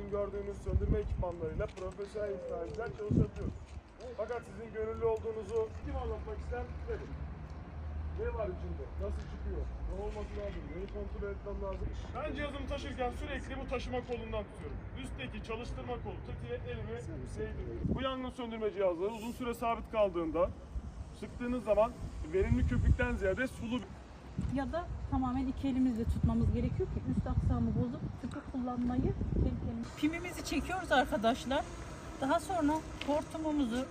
bugün gördüğünüz söndürme ekipmanlarıyla profesyonel itfaiyeciler çalışabiliyoruz. Fakat sizin gönüllü olduğunuzu kim anlatmak ister? Verin. Ne var içinde? Nasıl çıkıyor? Ne olması lazım? Neyi kontrol etmem lazım? Ben cihazımı taşırken sürekli bu taşıma kolundan tutuyorum. Üstteki çalıştırma kolu tetiğe elimi değdiriyorum. Bu yangın söndürme cihazları uzun süre sabit kaldığında sıktığınız zaman verimli köpükten ziyade sulu Ya da tamamen iki elimizle tutmamız gerekiyor ki üst aksamı bozup sıkı kullanmayı tehlikeli. Pimimizi çekiyoruz arkadaşlar. Daha sonra hortumumuzu.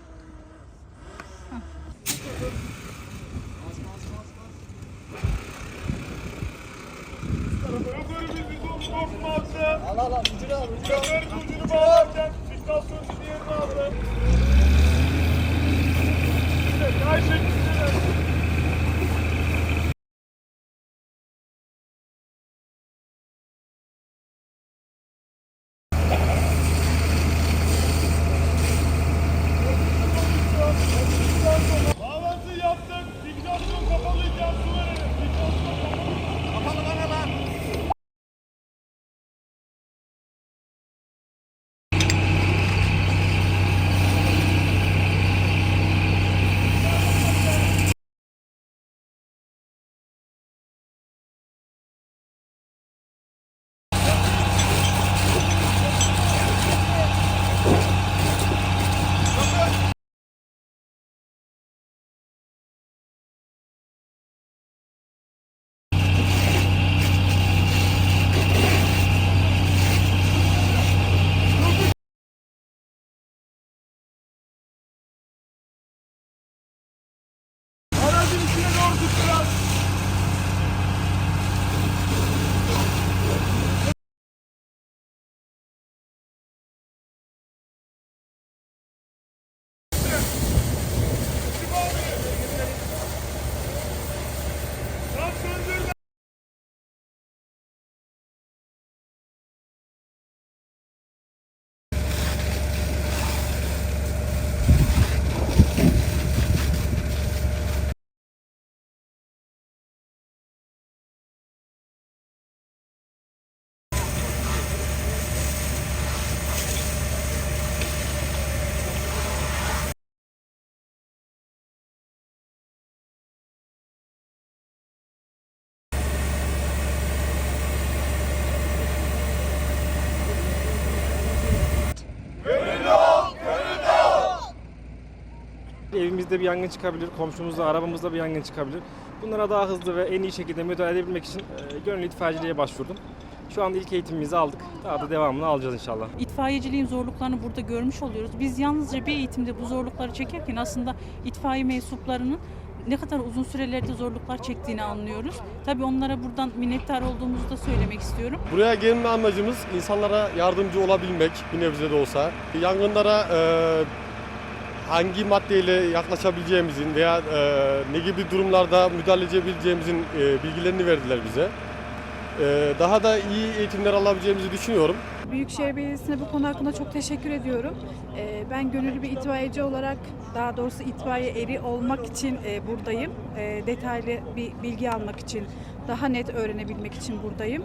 Al al al ucunu bağlarken fistasyoncu diğerini aldı. İşte kay Evimizde bir yangın çıkabilir, komşumuzda, arabamızda bir yangın çıkabilir. Bunlara daha hızlı ve en iyi şekilde müdahale edebilmek için e, gönüllü itfaiyeciliğe başvurdum. Şu anda ilk eğitimimizi aldık. Daha da devamını alacağız inşallah. itfaiyeciliğin zorluklarını burada görmüş oluyoruz. Biz yalnızca bir eğitimde bu zorlukları çekerken aslında itfaiye mensuplarının ne kadar uzun sürelerde zorluklar çektiğini anlıyoruz. Tabii onlara buradan minnettar olduğumuzu da söylemek istiyorum. Buraya gelme amacımız insanlara yardımcı olabilmek bir nebze de olsa. Yangınlara e, hangi maddeyle yaklaşabileceğimizin veya e, ne gibi durumlarda müdahale edebileceğimizin e, bilgilerini verdiler bize. E, daha da iyi eğitimler alabileceğimizi düşünüyorum. Büyükşehir Belediyesi'ne bu konu hakkında çok teşekkür ediyorum. Ee, Ben gönüllü bir itfaiyeci olarak, daha doğrusu itfaiye eri olmak için e, buradayım. Ee, Detaylı bir bilgi almak için, daha net öğrenebilmek için buradayım.